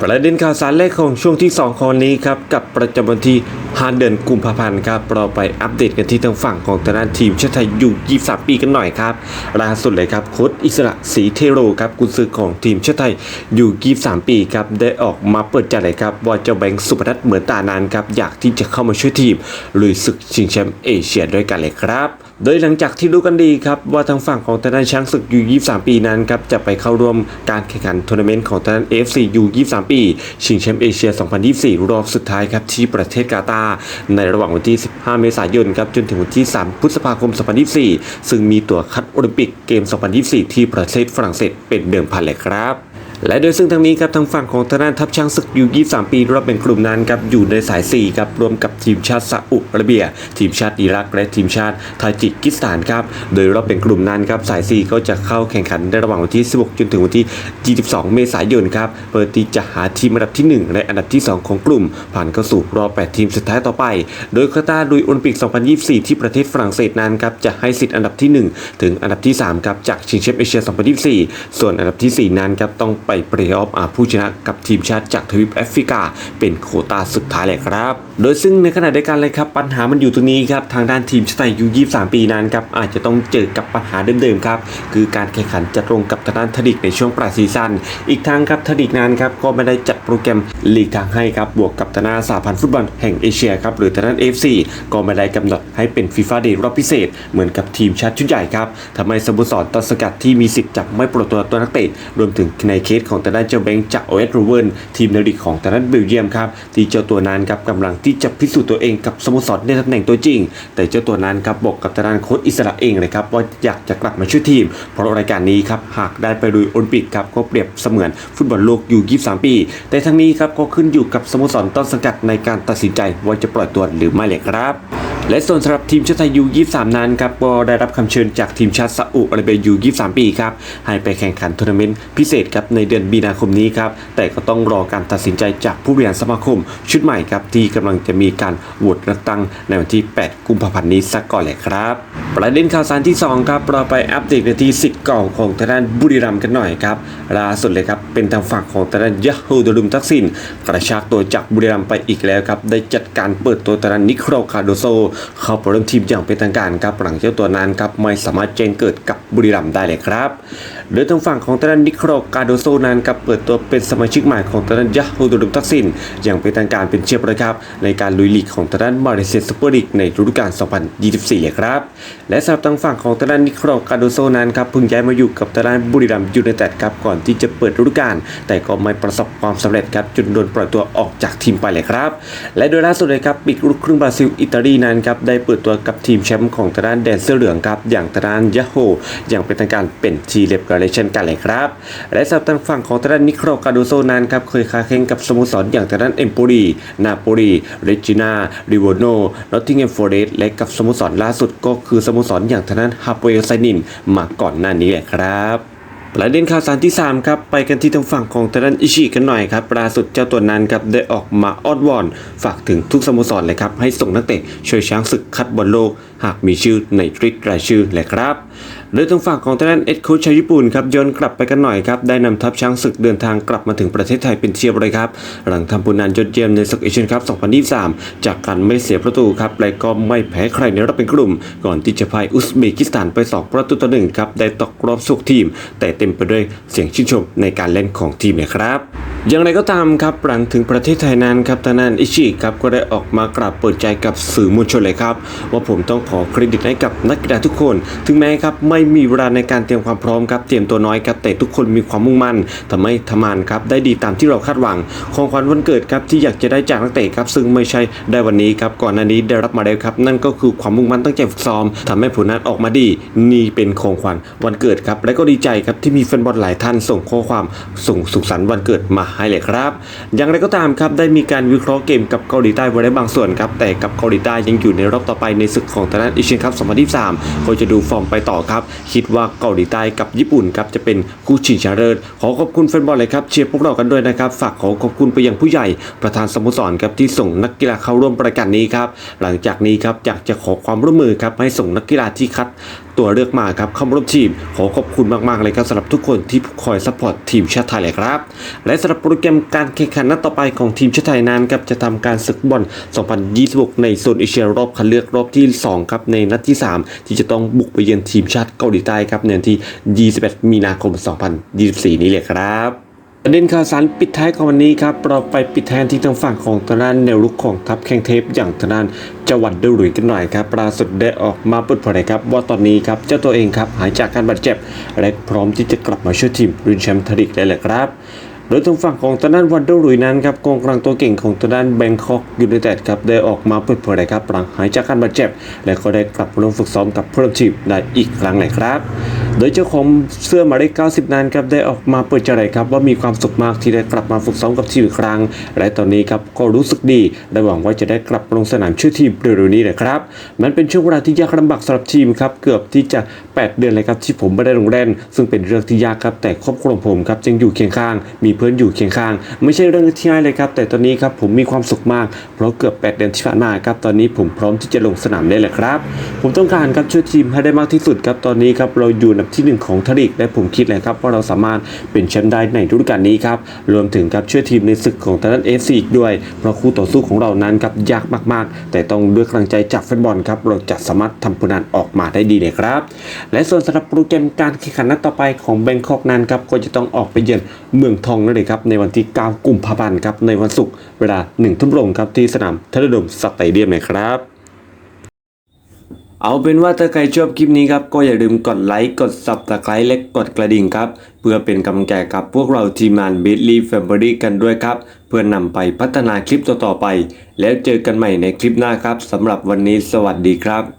ประเด็นข่าวสารแรกของช่วงที่ 2 ของนนี้ครับ กับประจำวันที่5เดือนกุมภาพันธ์ครับเราไปอัปเดตกันที่ทางฝั่งของทางด้านทีมชาติไทยอยู่ 23 ปีกันหน่อยครับล่าสุดเลยครับโค้ชอิสระศรีเทโรครับกุนซือของทีมชาติไทยอยู่ 23 ปีครับได้ออกมาเปิดใจเลยครับว่าเจ้าแบงค์สุพนัทเหมือนตานานครับอยากที่จะเข้ามาช่วยทีมลุยศึกชิงแชมป์เอเชียด้วยกันเลยครับ โดยหลังจากที่รู้กันดีครับว่าทางฝั่งของทางด้านช้างศึกยู23 ปีนั้นครับจะไปเข้าร่วมการแข่งขันทัวร์นาเมนต์ของทางด้าน AFC ยู23 ปี ชิงแชมป์เอเชีย 2024 รอบสุดท้ายครับที่ประเทศกาตาร์ในระหว่างวันที่ 15 เมษายนครับจนถึงวันที่ 3 พฤษภาคม 2024 ซึ่งมีตั๋วคัดโอลิมปิกเกม 2024 ที่ประเทศฝรั่งเศสเป็นเดิมพันเลยครับ และโดยซึ่งทางนี้ครับทางฝั่งของทางด้านทัพช้างศึกอยู่23 ปีรอบเป็นกลุ่มนั้นครับอยู่ในสาย 4 ครับรวมกับทีมชาติซาอุดิอาระเบีย ทีมชาติอิรักและทีมชาติทาจิกิสถานครับโดยรอบเป็นกลุ่มนั้นครับสาย 4 ก็จะเข้าแข่งขันในระหว่างวันที่ 16 จนถึงวันที่ 22 เมษายนครับเพื่อที่จะหาทีมอันดับที่ 1 และอันดับที่ 2 ของกลุ่ม ผ่านเข้าสู่รอบ 8 ทีมสุดท้ายต่อไป โดยคาตาลุยโอลิมปิก 2024 ที่ประเทศฝรั่งเศสนั้นครับจะให้สิทธิ์อันดับที่ 1 ถึงอันดับที่3ครับจากชิงแชมป์เอเชีย 2024 ส่วนอันดับทีสี่4 นั้นครับต้องไปเพลย์ออฟอาผู้ชนะกับทีมชาติจากทวีปแอฟริกา เป็นโคตาสุดท้ายเลยครับ โดยซึ่งในขณะเดียวกันเลยครับปัญหามันอยู่ตรงนี้ครับทางด้านทีมชาติไทยยู23 ปีนั้นครับอาจจะต้องเจอกับปัญหาเดิมๆครับคือการแข่งขันจะตรงกับทางด้านทดิกในช่วงปลายซีซั่นอีกทั้งครับทดิกนั้นครับก็ไม่ได้จัดโปรแกรมลีกทางให้ครับบวกกับทางด้านสหพันธ์ฟุตบอลแห่งเอเชียครับหรือทางด้าน AFC ก็ไม่ได้กำหนดให้เป็นฟีฟ่าเดย์รอบพิเศษ เหมือนกับทีมชาติชุดใหญ่ครับทำให้สโมสรต้นสกัดที่มีสิทธิ์จับไม่ปลดตัวตัวนักเตะรวมถึงในเคสของทางด้านเจ้าแบงค์จากโอเอสโรเวนทีมในลีกของทางด้านเบลเยียมครับที่เจ้าตัวนั้นครับกำลังที่จะพิสูจน์ตัวเองกับสโมสรในตำแหน่งตัวจริง แต่เจ้าตัวนั้นครับบอกกับทางด้านโค้ชอิสระเองเลยครับว่าอยากจะกลับมาช่วยทีม เพราะรายการนี้ครับหากได้ไปลุยโอลิมปิกครับก็เปรียบเสมือนฟุตบอลโลกอยู่ 23 ปี แต่ทั้งนี้ครับก็ขึ้นอยู่กับสโมสรต้นสังกัดในการตัดสินใจว่าจะปล่อยตัวหรือไม่เลยครับ และส่วนสำหรับทีมชาติไทยยู23 นั้นครับก็ได้รับคำเชิญจากทีมชาติซาอุอาระเบียยู23 ปีครับให้ไปแข่งขันทัวร์นาเมนต์พิเศษครับในเดือนมีนาคมนี้ครับแต่ก็ต้องรอการตัดสินใจจากผู้บริหารสมาคม ชุดใหม่ครับที่กำลังจะมีการโหวตเลือกตั้งในวันที่ 8 กุมภาพันธ์นี้สักก่อนเลยครับ ประเด็นข่าวสารที่ 2 ครับเราไปอัปเดตกันที่สิทธิ์เก่าของทางด้านบุรีรัมย์กันหน่อยครับล่าสุดเลยครับเป็นทางฝั่งของทางด้านยะฮูดรุมทักษิณกระชากตัวจากบุรีรัมย์ไปอีกแล้วครับได้จัดการเปิดตัวทางด้านนิโคลคาโดโซเข้าปร่มทีมอย่างเป็นทางการครับหลังเจ้าตัวนั้นครับไม่สามารถแจ้งเกิดกับบุรีรัมย์ได้เลยครับโดยทางฝั่งของทางด้านนิโคลคาโดโซนั้นครับเปิดตัวเป็นสมาชิกใหม่ของทางด้านยะฮูดรุมทักษิณอย่างเป็นทางการเป็นเชียบเลยครับในการลุยลีกของทางด้านมาเลเซียซูเปอร์ลีกในฤดูกาล 2024 เลยครับและสำหรับทางฝั่งของทางด้านนิโคลคาโดโซนั้นครับเพิ่งย้ายมาอยู่กับทางด้านบุรีรัมย์ยูไนเต็ดครับก่อนที่จะเปิดฤดูกาลแต่ก็ไม่ประสบความสำเร็จครับจนโดนปล่อยตัวออกจากทีมไปเลยครับ และโดยล่าสุดเลยครับปีกลูกครึ่งบราซิลอิตาลีนั้นครับได้เปิดตัวกับทีมแชมป์ของทางด้านแดนเสื้อเหลืองครับอย่างทางด้านยาโฮอย่างเป็นทางการเป็นทีเรียบร้อยเลยเช่นกันเลยครับและสำหรับทางฝั่งของทางด้านนิโคลคาโดโซนั้นครับเคยค้าแข่งกับสโมสรอย่างทางด้านเอมโปรีนาโปลีเรจินาริโวโนนอตติงแฮมฟอร์เรสและกับสโมสรล่าสุดก็คือสโมสรอย่างทางด้านฮาโปเอลไซนินมาก่อนหน้านี้แหละครับ ประเด็นข่าวสารที่ 3 ครับ ไปกันที่ทางฝั่งของทาด้านอิชิกันหน่อยครับล่าสุดเจ้าตัวนั้นครับได้ออกมาอ้อนวอน ฝากถึงทุกสโมสรเลยครับ ให้ส่งนักเตะช่วยช้างศึกคัดบอลโลก หากมีชื่อในทริกรายชื่อเลยครับโดยทางฝั่งของทางด้านเอ็ดโคชาวญี่ปุ่นครับย้อนกลับไปกันหน่อยครับ ได้นำทัพช้างศึกเดินทางกลับมาถึงประเทศไทยเป็นเทียบเลยครับ หลังทำผลงานยอดเยี่ยมในศึกเอเชียนคัพ 2023 จากการไม่เสียประตูครับ และก็ไม่แพ้ใครในรอบเป็นกลุ่ม ก่อนที่จะพายอุซเบกิสถานไป 2 ประตูต่อหนึ่งครับ ได้ตกรอบสุกทีม แต่เต็มไปด้วยเสียงชื่นชมในการเล่นของทีมเลยครับอย่างไรก็ตามครับหลังถึงประเทศไทยนั้นครับทางด้านอิชิครับก็ได้ออกมากราบเปิดใจกับสื่อมวลชนเลยครับ ว่าผมต้องขอเครดิตให้กับนักกีฬาทุกคน ถึงแม้ครับไม่มีเวลาในการเตรียมความพร้อมครับเตรียมตัวน้อยครับแต่ทุกคนมีความมุ่งมั่นทำให้ทำงานครับได้ดีตามที่เราคาดหวัง ของขวัญวันเกิดครับที่อยากจะได้จากนักเตะครับซึ่งไม่ใช่ได้วันนี้ครับก่อนหน้านี้ได้รับมาแล้วครับนั่นก็คือความมุ่งมั่นตั้งใจฝึกซ้อมทำให้ผลงานออกมาดีนี่เป็นของขวัญวันเกิดครับและก็ดีใจครับที่มีแฟนบอลหลายท่านส่งข้อความส่งสุขสันต์วันเกิดมาให้เลยครับ อย่างไรก็ตามครับได้มีการวิเคราะห์เกมกับเกาหลีใต้ไว้ได้บางส่วนครับแต่กับเกาหลีใต้ยังอยู่ในรอบต่อไปในศึกของทางางด้านเอเชียนคัพ2023ก็จะดูฟอร์มไปต่อครับ คิดว่าเกาหลีใต้กับญี่ปุ่นครับจะเป็นคู่ชิงชนะเลิศขอขอบคุณแฟนบอลเลยครับเชียร์พวกเรากันด้วยนะครับฝากขอขอบคุณไปยังผู้ใหญ่ประธานสโมสรครับที่ส่งนักกีฬาเข้าร่วมปรายการนี้ครับหลังจากนี้ครับอยากจะขอความร่วมมือครับให้ส่งนักกีฬาที่คัด ตัวเลือกมาครับเข้าร่วมทีม ขอขอบคุณมากๆเลยครับสำหรับทุกคนที่คอยซัพพอร์ตทีมชาติไทยเลยครับ และสำหรับโปรแกรมการแข่งขันนัดต่อไปของทีมชาติไทยนั้นครับจะทำการศึกบอล 2026 ในโซนเอเชียรอบคัดเลือกรอบที่ 2 ครับในนัดที่ 3 ที่จะต้องบุกไปเยือนทีมชาติเกาหลีใต้ครับในวันที่ 21 มีนาคม 2024 นี้เลยครับ ประเด็นข่าวสารปิดท้ายของวันนี้ครับเราไปปิดแทนที่ทางฝั่งของทางด้านแนวรุกของทัพแข่งเทพอย่างทางด้านจาวัดเดลุยกันหน่อยครับล่าสุดได้ออกมาเปิดเผยครับว่าตอนนี้ครับเจ้าตัวเองครับหายจากการบาดเจ็บ และพร้อมที่จะกลับมาช่วยทีมรุนแชมป์ทริกได้เลยครับ โดยทางฝั่งของทางด้านวันเดอร์ลุยนั้นครับกองกลางตัวเก่งของทางด้านแบงคอกยูไนเต็ดครับได้ออกมาเปิดเผยครับหลังหายจากการบาดเจ็บ และก็ได้กลับลงฝึกซ้อมกับเพื่อนทีมได้อีกครั้งเลยครับ โดยเจ้าของเสื้อหมายเลข90 นั้นครับได้ออกมาเปิดใจครับว่ามีความสุขมากที่ได้กลับมาฝึกซ้อมกับทีมอีกครั้ง และตอนนี้ครับก็รู้สึกดีและหวังว่าจะได้กลับลงสนามช่วยทีมเร็วๆนี้นะครับมันเป็นช่วงเวลาที่ยากลำบากสำหรับทีมครับเกือบที่จะ 8 เดือนเลยครับที่ผมไม่ได้ลงเล่น ซึ่งเป็นเรื่องที่ยากครับแต่ครอบครัวผมครับยังอยู่เคียงข้างมีเพื่อนอยู่เคียงข้าง ไม่ใช่เรื่องที่ง่ายเลยครับ แต่ตอนนี้ครับผมมีความสุขมาก เพราะเกือบ 8 เดือนที่ผ่านมาครับ ตอนนี้ผมพร้อมที่จะลงสนามได้เลยครับ ผมต้องการครับช่วยทีมให้ได้มากที่สุดครับ ตอนนี้ครับเราอยู่อันดับที่หนึ่งของทลีกและผมคิดเลยครับว่าเราสามารถเป็นแชมป์ได้ในฤดูกาลนี้ครับ รวมถึงครับช่วยทีมในศึกของทางด้านเอฟซีอีกด้วย เพราะคู่ต่อสู้ของเรานั้นครับยากมาก ๆ แต่ต้องด้วยกำลังใจจากแฟนบอลครับ เราจะสามารถทำผลงานออกมาได้ดีเลยครับ และส่วนสำหรับโปรแกรมการแข่งขันนัดต่อไปของแบงคอกนั้นครับก็จะต้องออกไปเยือนเมืองทองนั่นเลยครับในวันที่ 9 กุมภาพันธ์ครับในวันศุกร์เวลา1ทุ่มตรงครับที่สนามเทเลดมสเตเดียมนะครับเอาเป็นว่าถ้าใครชอบคลิปนี้ครับก็อย่าลืมกดไลค์กด subscribe และกดกระดิ่งครับ เพื่อเป็นกำลังใจกับพวกเราทีมงาน b i t l y Family กันด้วยครับ เพื่อนนำไปพัฒนาคลิปต่อๆไป แล้วเจอกันใหม่ในคลิปหน้าครับสำหรับวันนี้สวัสดีครับ